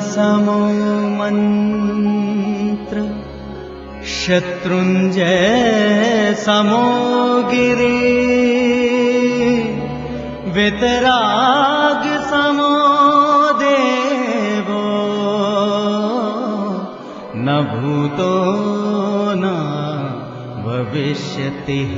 समो मन्त्र शत्रुञ्जय समो गिरि। वितराग समो देवो। न भूतो न भविष्यतिः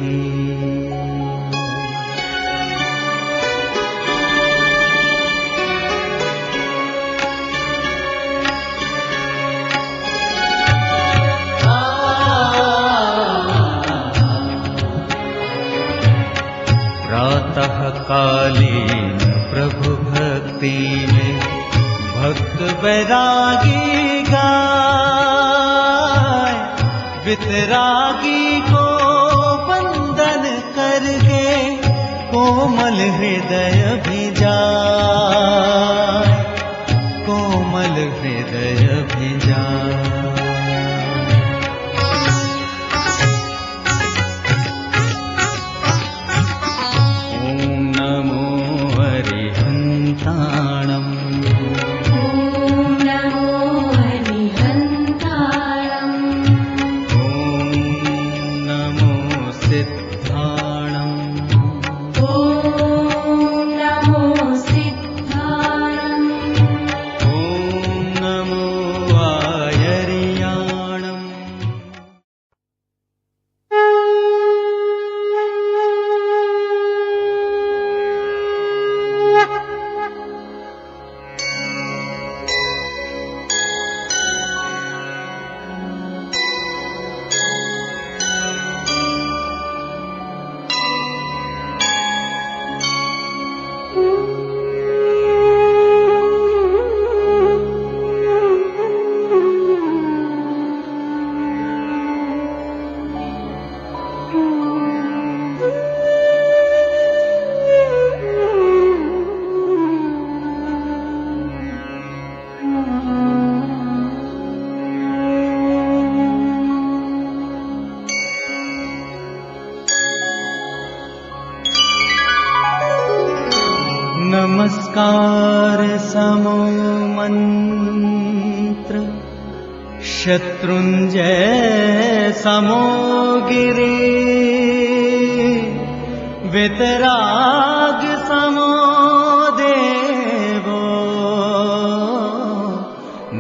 बैरागी गाय वितरागी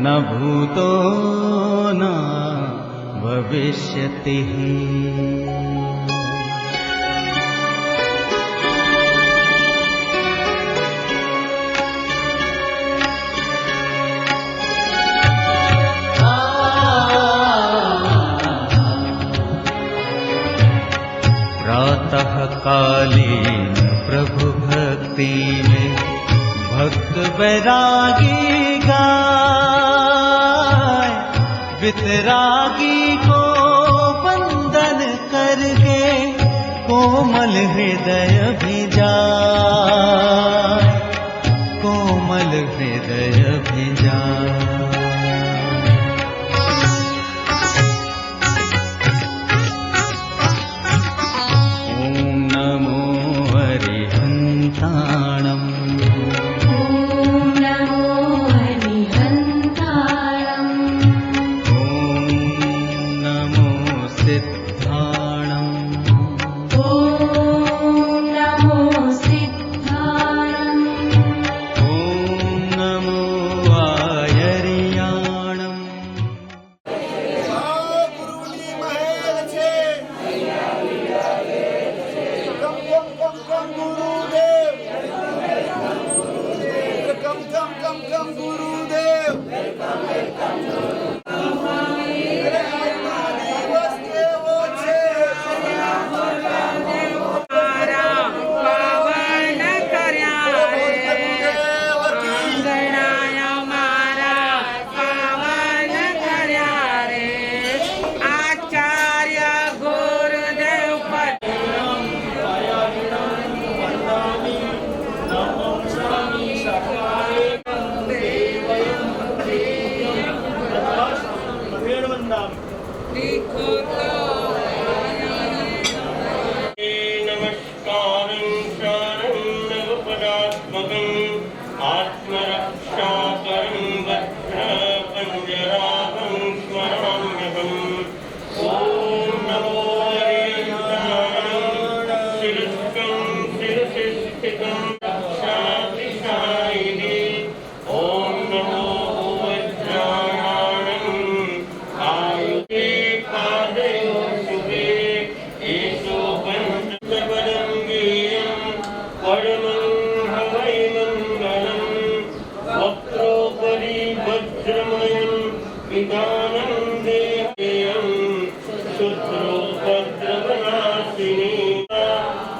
न भूतो न भविष्यतिः। प्रातः कालीन प्रभु भक्ति में भक्त बैरागी गाय वितरागी को बंदन करके कोमल हृदय भी जाए कोमल हृदय भी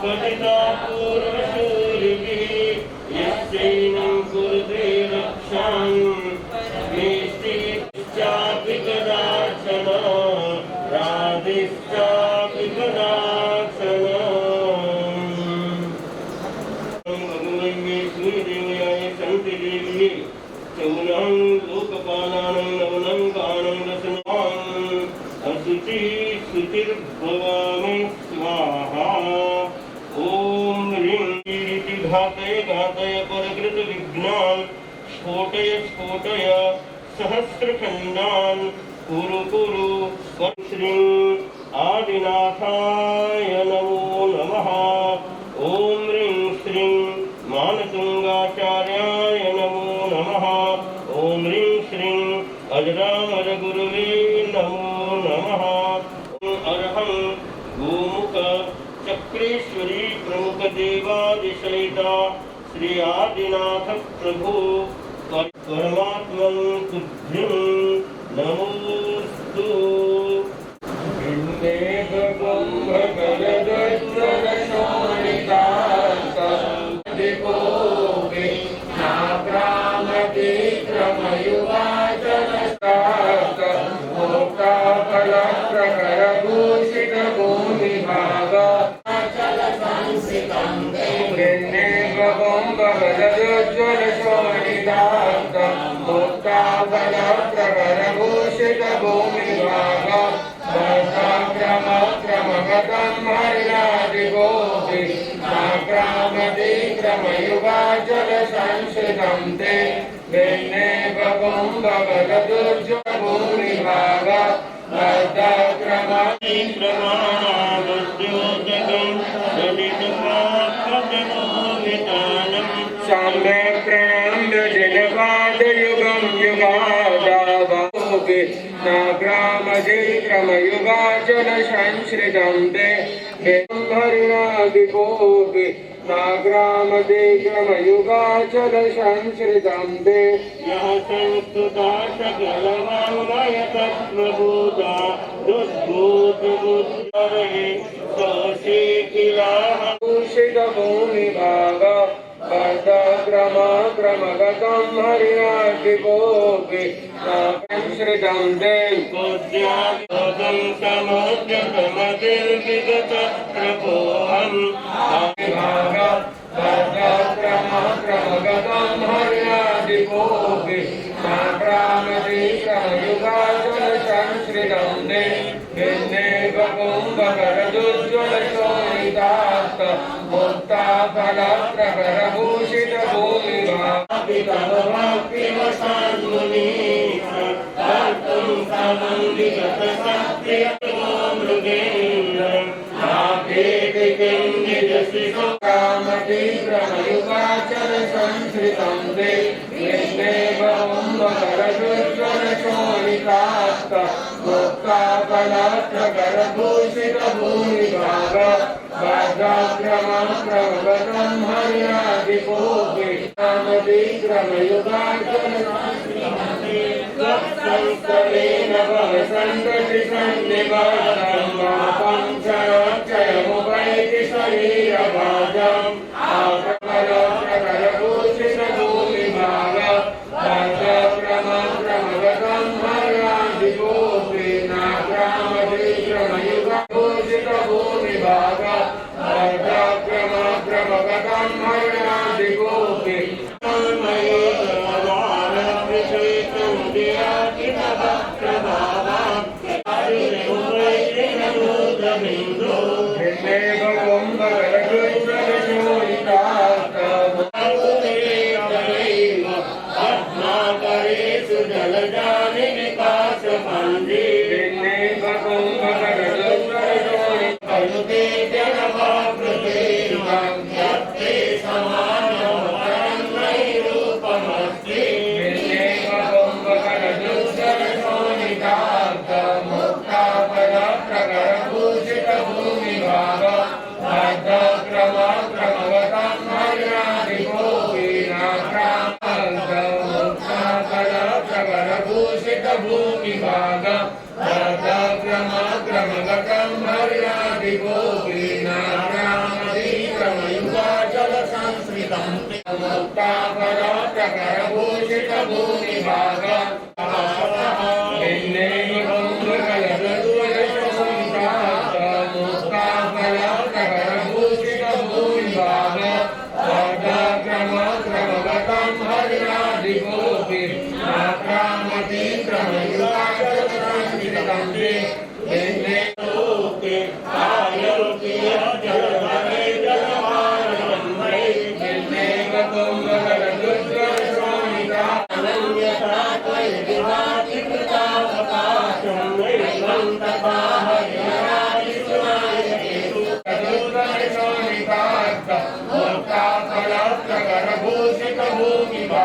స్తుతితో పూర్వ શરીરામ ગુરુ ગુરુ શ્રી આદિનાથાય નમો નમઃ ઓમ રીમ શ્રીમ માનતુંગાચાર્યાય નમો નમઃ ઓમ રીમ શ્રીમ અજરામર ગુરુવે નમો નમઃ અર્હં ગોમુખ ચક્રેશ્વરી પ્રમુખ દેવાદિશયિતા શ્રી આદિનાથ પ્રભુ પરમાત્મન સુધ્રિમ નમસ્તુ હિન્દેહ બ્રહ્મ કરદૈત્ય રસોનિકાંતં દીપો વે નાપ્રામતિ ક્રમયુવાચનસ્તાક મોટા ફલપ્રકર ભૂષિત ભૂમિ ભાગ भगवद्भूमिभाग अर्धक्रमणि प्रमाणावद्योजकं ललितपात्रजनोमितानम् साम्यक्राम्यजनपादयुगं युगादावोगे नाग्रामजिक्रमयुगाचल संश्रितं ते हरिणादिभोगे नाग्रामदिक्रमयुगाचल संश्रितं ते यः संस्तुता सकलवाङ्मयतत्त्वभूता दुद्भूतबुद्धरे सोऽशीकिलाः भूषितभूमिभाग अर्धक्रमक्रमगतं हरिणादिभोगे संश्रितं ते कोद्यागतं समुद्रकमतिर्विगत प्रभोऽहम् भाग अर्धक्रमक्रमगतं हरिणादिभोगे साम्रामदिक्रमयुगाचल संश्रितं ते भिन्ने कुम्भकरदुज्ज्वलशोणितास्त मुक्ताफलप्रभरभूषितभूमिभा रामतीक्रमयुगाचल संश्रितं ते विष्णेवम्बकरदुज्ज्वलशोणितास्त मुक्ताफलप्रभरभूषितभूमिभाग भागाक्रमक्रमगतं हरिणादिभोगे रामतीक्रमयुगाचल संस्तरेण भवसन्तति सन्निवासं मापं चरक्षयमुपैति शरीरभाजम् and the मुक्तापराप्रकरभूषितभूमिभाग భూషిత భూమి భా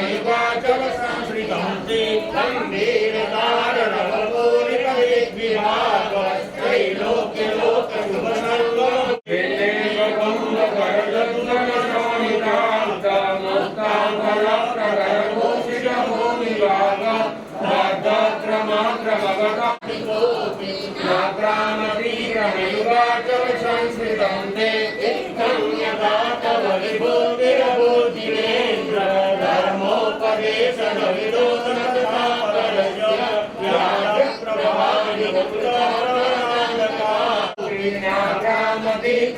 వైవాచల సంస్కృతం సంస్కృతం దే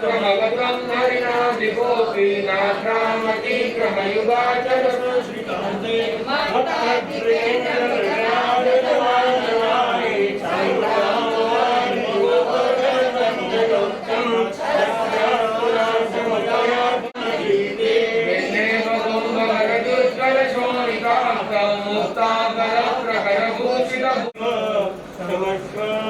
परं परमरामयुपरीणा परमयोगसिकापवित्रं कीर्तनातमयुक्ताफलप्रकरदोषजभूमिभाग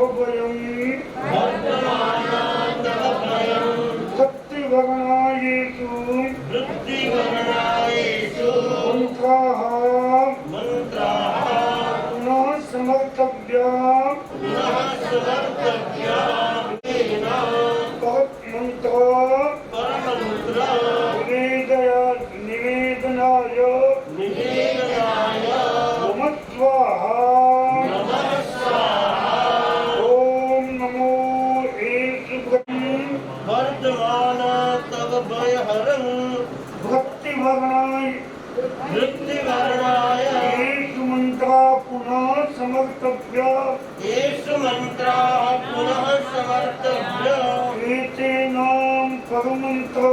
roubo ele કરું મિત્ર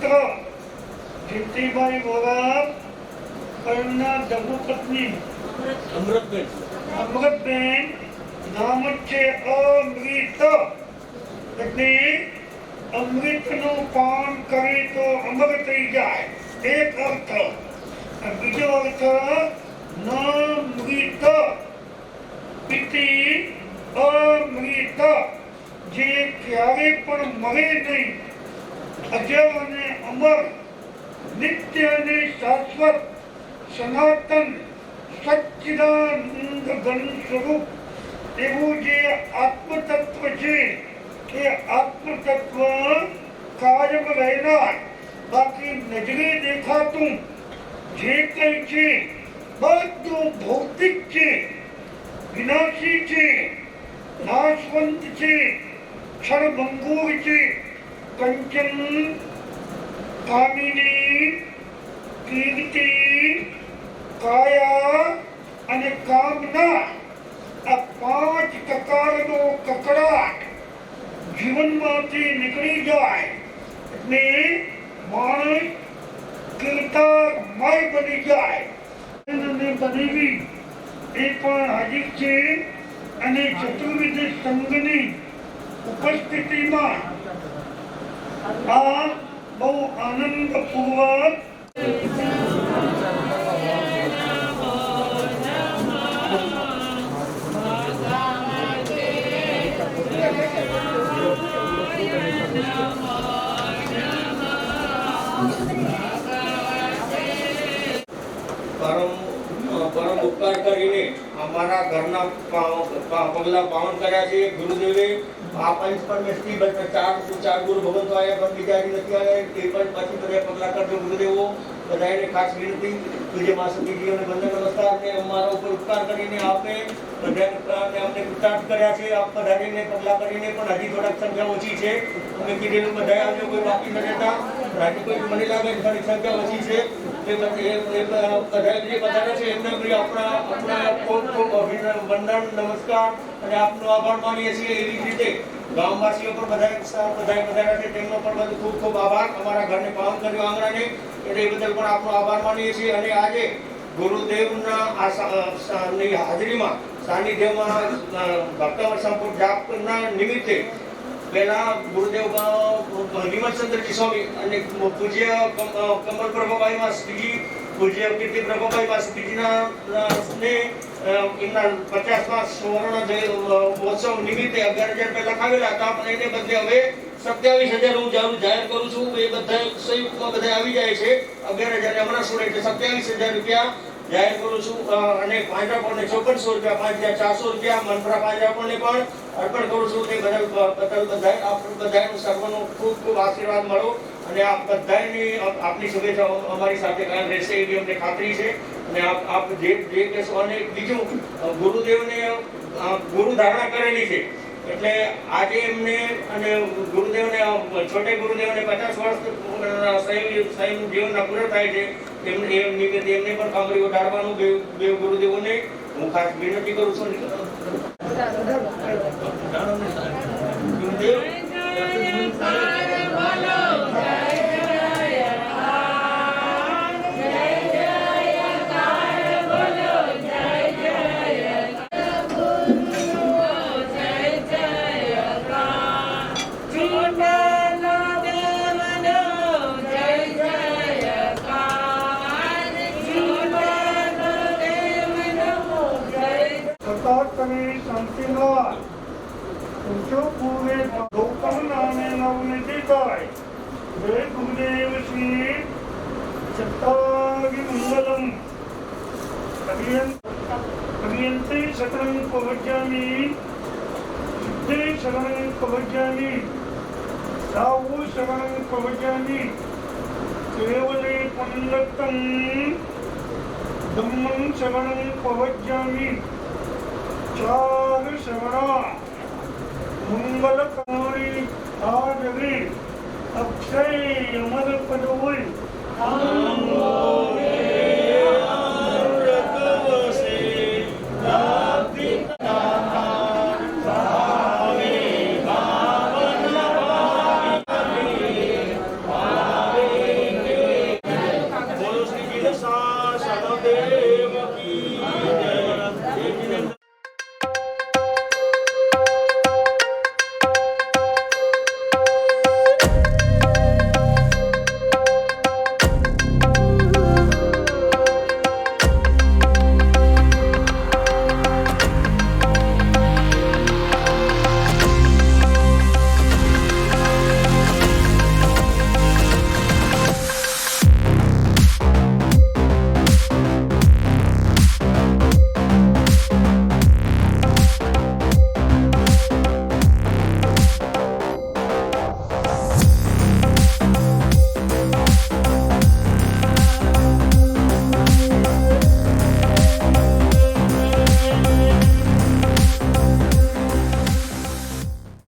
સુપુત્ર જીતીભાઈ વોરા એમના ધર્મપત્ની અમૃતબેન અમૃતબેન નામ છે અમૃત. એટલે અમૃતનું પાન કરે તો અમર થઈ જાય. એક અર્થ. બીજો અર્થ નમૃત પિતિ અમૃત. જે ક્યારે પણ મરે નહીં અજર અને અમર, નિત્ય અને શાશ્વત, સનાતન, સચ્ચિદાનંદ ઘન સ્વરૂપ એવું જે આત્મતત્વ છે, એ આત્મતત્વ કાયમ રહેનાર, બાકી નજરે દેખાતું જે કંઈ છે, બધું ભૌતિક છે, વિનાશી છે, નાશવંત છે, ક્ષણભંગુર છે કંચન કામિની કીર્તિ કાયા અને કામના આ પાંચ કકારનો કકડાટ જીવનમાંથી નીકળી જાય એટલે માણસ કીર્તામય બની જાય બનેવી એ પણ હાજર છે અને ચતુર્વિધ સંઘની ઉપસ્થિતિમાં આ બહુ આનંદપૂર્વક પરમ ઉપકાર કરીને અમારા ઘરના પગલા પાવન કર્યા છે ગુરુદેવે. આ પંચ પરમેશ્વરી બધા ચાર ચાર ગુરુ ભગવંતો આવ્યા પણ બીજા નથી આવ્યા તે પણ પછી બધા પગલા અમને કૃતાર્થ કર્યા છે, આપ બધાને પગલા કરીને પણ હજી થોડાક સંખ્યા ઓછી છે. અમે કીધેલું બધા આવજો, કોઈ બાકી ન રહેતા. હજી કોઈ સંખ્યા ઓછી છે. જે પધારે છે, એમને બી આપણા આપણા ખૂબ ખૂબ અભિનંદન, વંદન, નમસ્કાર અને આપનો આભાર માનીએ છીએ એવી રીતે. ગામવાસીઓ પણ બધા બધા પધાર્યા છે, તેમનો પણ બધું ખૂબ ખૂબ આભાર. અમારા ઘરને પાવન કર્યું આંગણાને, એટલે એ બદલ પણ આપનો આભાર માનીએ છીએ. અને આજે ગુરુદેવના આ હાજરીમાં સાનિધ્યમાં ભક્તવર સંપૂર્ણ જાપના નિમિત્તે પહેલા ગુરુદેવ નિમચંદ્રજી સ્વામી અને પૂજ્ય કમલ પ્રભાભાઈ માસ્તીજી પૂજ્ય કીર્તિ પ્રભાભાઈ માસ્તીજીના ને એમના પચાસમા સુવર્ણ મહોત્સવ નિમિત્તે અગિયાર હજાર પહેલા લખાવેલા હતા. પણ એને બદલે હવે સત્યાવીસ હજાર હું જાહેર જાહેર કરું છું. એ બધા સંયુક્તમાં બધા આવી જાય છે. અગિયાર હજાર હમણાં શું એટલે સત્યાવીસ હજાર રૂપિયા જાહેર કરું છું. અને અને પણ ચોપનસો રૂપિયા પાંચ હજાર ચારસો રૂપિયા, મનપરા પાંજરાપોળને પણ અર્પણ કરું છું. તે બધા બધાય આપ બધાયનું સર્વનો ખૂબ ખૂબ આશીર્વાદ મળો. અને આપ બધાની આપની શુભેચ્છાઓ અમારી સાથે કાયમ રહેશે એવી અમને ખાતરી છે. અને આપ આપ જે જે કહેશો અને બીજું ગુરુદેવને ગુરુ ધારણા કરેલી છે. એટલે આજે એમને અને ગુરુદેવને છોટે ગુરુદેવને પચાસ વર્ષ સંયમ જીવનના પૂરા થાય છે. એમને એમ નિમિત્તે એમને પણ કામરીઓ ઉડાડવાનું બે બે ગુરુદેવોને હું ખાસ વિનંતી કરું છું. ગુરુદેવ చేయాలి. కేవలే పుల్లం దమ్మం శవణం పవజ్యామి చారు శవణ మంగళ కారి ఆడవి అక్షయ అమర పదవుల్